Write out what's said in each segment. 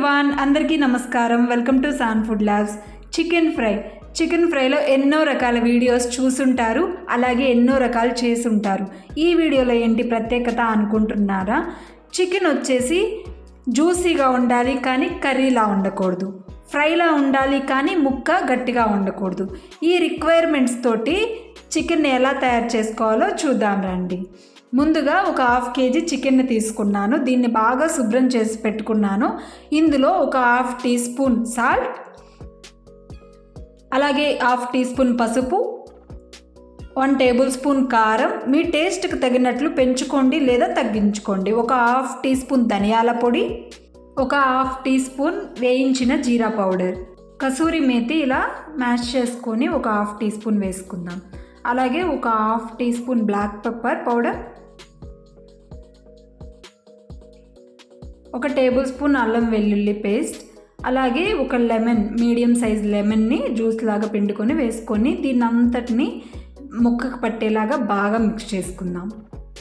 Everyone అందరికీ నమస్కారం. Welcome to San food labs chicken fry chicken ఫ్రైలో ఎన్నో రకాల వీడియోస్ చూసుంటారు. అలాగే ఎన్నో రకాలు చేసుంటారు. ఈ వీడియోలో ఏంటి ప్రత్యేకత అనుకుంటున్నారా? చికెన్ వచ్చేసి జ్యూసీగా ఉండాలి కానీ కర్రీలా ఉండకూడదు. ఫ్రైలా ఉండాలి కానీ ముక్క గట్టిగా ఉండకూడదు. ఈ రిక్వైర్మెంట్స్ తోటి చికెన్ని ఎలా తయారు చేసుకోవాలో చూద్దాం రండి. ముందుగా ఒక హాఫ్ కేజీ చికెన్ని తీసుకున్నాను. దీన్ని బాగా శుభ్రం చేసి పెట్టుకున్నాను. ఇందులో ఒక హాఫ్ టీ స్పూన్ సాల్ట్ అలాగే హాఫ్ టీ స్పూన్ పసుపు వన్ టేబుల్ స్పూన్ కారం. మీ టేస్ట్కి తగినట్లు పెంచుకోండి లేదా తగ్గించుకోండి. ఒక హాఫ్ టీ స్పూన్ ధనియాల పొడి ఒక హాఫ్ టీ స్పూన్ వేయించిన జీరా పౌడర్. కసూరి మేతి ఇలా మ్యాష్ చేసుకొని ఒక హాఫ్ టీ స్పూన్ వేసుకుందాం. అలాగే ఒక half teaspoon black pepper powder ఒక టేబుల్ స్పూన్ అల్లం వెల్లుల్లి పేస్ట్ అలాగే ఒక లెమన్ మీడియం సైజ్ లెమన్ని జ్యూస్ లాగా పిండుకొని వేసుకొని దీన్ని అంతటిని ముక్కకు పట్టేలాగా బాగా మిక్స్ చేసుకుందాం.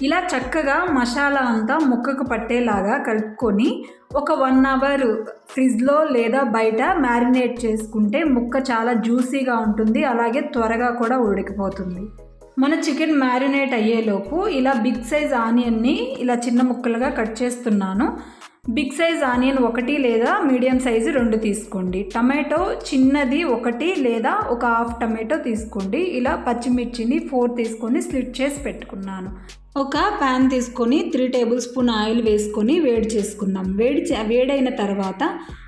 ఇలా చక్కగా మసాలా అంతా ముక్కకు పట్టేలాగా కలుపుకొని ఒక వన్ అవర్ ఫ్రిడ్జ్లో లేదా బయట మ్యారినేట్ చేసుకుంటే ముక్క చాలా జ్యూసీగా ఉంటుంది అలాగే త్వరగా కూడా ఉడికిపోతుంది. మన చికెన్ మ్యారినేట్ అయ్యేలోపు ఇలా బిగ్ సైజ్ ఆనియన్ని ఇలా చిన్న ముక్కలుగా కట్ చేస్తున్నాను. బిగ్ సైజ్ ఆనియన్ ఒకటి లేదా మీడియం సైజు రెండు తీసుకోండి. టమాటో చిన్నది ఒకటి లేదా ఒక హాఫ్ టమాటో తీసుకోండి. ఇలా పచ్చిమిర్చిని ఫోర్ తీసుకొని స్లిట్ చేసి పెట్టుకున్నాను. ఒక ప్యాన్ తీసుకొని త్రీ టేబుల్ స్పూన్ ఆయిల్ వేసుకొని వేడి చేసుకుందాం. వేడి వేడైన తర్వాత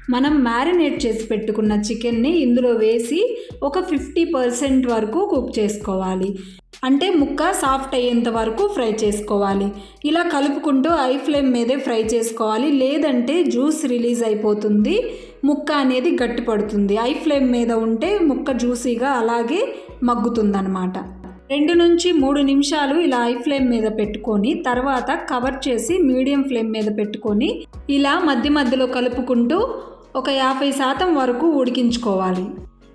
మనం మ్యారినేట్ చేసి పెట్టుకున్న చికెన్ని ఇందులో వేసి ఒక ఫిఫ్టీ పర్సెంట్ వరకు కుక్ చేసుకోవాలి. అంటే ముక్క సాఫ్ట్ అయ్యేంత వరకు ఫ్రై చేసుకోవాలి. ఇలా కలుపుకుంటూ ఐ ఫ్లేమ్ మీదే ఫ్రై చేసుకోవాలి. లేదంటే జ్యూస్ రిలీజ్ అయిపోతుంది. ముక్క అనేది గట్టిపడుతుంది ఐ ఫ్లేమ్ మీద ఉంటే ముక్క జ్యూసీగా అలాగే మగ్గుతుందన్నమాట. రెండు నుంచి మూడు నిమిషాలు ఇలా ఐ ఫ్లేమ్ మీద పెట్టుకొని తర్వాత కవర్ చేసి మీడియం ఫ్లేమ్ మీద పెట్టుకొని ఇలా మధ్య మధ్యలో కలుపుకుంటూ ఒక యాభై శాతం వరకు ఉడికించుకోవాలి.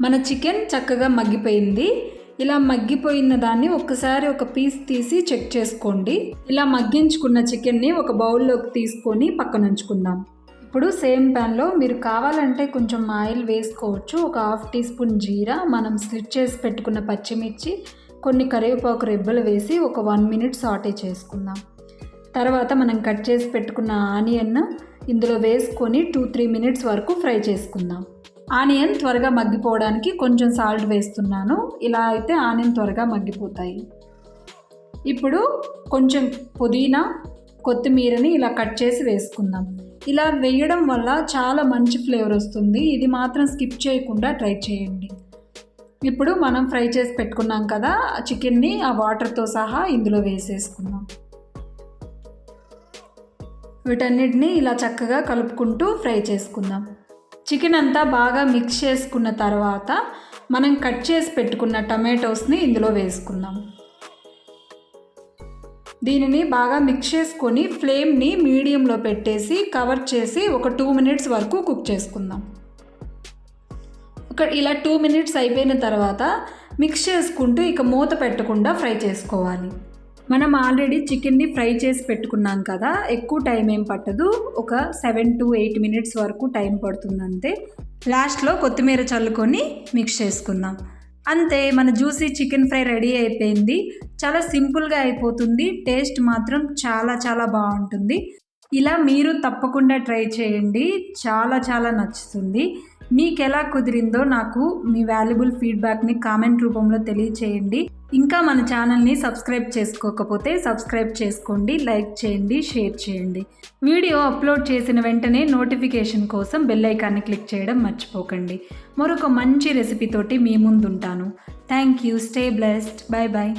మన చికెన్ చక్కగా మగ్గిపోయింది. ఇలా మగ్గిపోయిన దాన్ని ఒక్కసారి ఒక పీస్ తీసి చెక్ చేసుకోండి. ఇలా మగ్గించుకున్న చికెన్ని ఒక బౌల్లోకి తీసుకొని పక్కన ఉంచుకుందాం. ఇప్పుడు సేమ్ ప్యాన్లో మీరు కావాలంటే కొంచెం ఆయిల్ వేసుకోవచ్చు. ఒక హాఫ్ టీ స్పూన్ జీరా మనం స్లిట్ చేసి పెట్టుకున్న పచ్చిమిర్చి కొన్ని కరివేపాకు రెబ్బలు వేసి ఒక వన్ మినిట్ సాటే చేసుకుందాం. తర్వాత మనం కట్ చేసి పెట్టుకున్న ఆనియన్ ఇందులో వేసుకొని టూ త్రీ మినిట్స్ వరకు ఫ్రై చేసుకుందాం. ఆనియన్ త్వరగా మగ్గిపోవడానికి కొంచెం సాల్ట్ వేస్తున్నాను. ఇలా అయితే ఆనియన్ త్వరగా మగ్గిపోతాయి. ఇప్పుడు కొంచెం పుదీనా కొత్తిమీరని ఇలా కట్ చేసి వేసుకుందాం. ఇలా వేయడం వల్ల చాలా మంచి ఫ్లేవర్ వస్తుంది. ఇది మాత్రం స్కిప్ చేయకుండా ట్రై చేయండి. ఇప్పుడు మనం ఫ్రై చేసి పెట్టుకున్నాం కదా చికెన్ని ఆ వాటర్తో సహా ఇందులో వేసేసుకుందాం. వీటన్నిటిని ఇలా చక్కగా కలుపుకుంటూ ఫ్రై చేసుకుందాం. చికెన్ అంతా బాగా మిక్స్ చేసుకున్న తర్వాత మనం కట్ చేసి పెట్టుకున్న టమాటోస్ని ఇందులో వేసుకుందాం. దీనిని బాగా మిక్స్ చేసుకొని ఫ్లేమ్ని మీడియంలో పెట్టేసి కవర్ చేసి ఒక టూ మినిట్స్ వరకు కుక్ చేసుకుందాం. ఒక ఇలా టూ మినిట్స్ అయిపోయిన తర్వాత మిక్స్ చేసుకుంటూ ఇక మూత పెట్టకుండా ఫ్రై చేసుకోవాలి. మనం ఆల్రెడీ చికెన్ని ఫ్రై చేసి పెట్టుకున్నాం కదా ఎక్కువ టైం ఏం పట్టదు. ఒక సెవెన్ టు ఎయిట్ మినిట్స్ వరకు టైం పడుతుంది అంతే. లాస్ట్లో కొత్తిమీర చల్లుకొని మిక్స్ చేసుకుందాం. అంతే మన జ్యూసీ చికెన్ ఫ్రై రెడీ అయిపోయింది. చాలా సింపుల్గా అయిపోతుంది. టేస్ట్ మాత్రం చాలా చాలా బాగుంటుంది. ఇలా మీరు తప్పకుండా ట్రై చేయండి. చాలా చాలా నచ్చుతుంది. మీకు ఎలా కుదిరిందో నాకు మీ వాల్యుబుల్ ఫీడ్బ్యాక్ని కామెంట్ రూపంలో తెలియచేయండి. ఇంకా మన ఛానల్ని సబ్స్క్రైబ్ చేసుకోకపోతే సబ్స్క్రైబ్ చేసుకోండి లైక్ చేయండి షేర్ చేయండి. వీడియో అప్లోడ్ చేసిన వెంటనే నోటిఫికేషన్ కోసం బెల్ ఐకాన్ని క్లిక్ చేయడం మర్చిపోకండి. మరొక మంచి రెసిపీతోటి మీ ముందుంటాను. Thank you stay blessed. Bye bye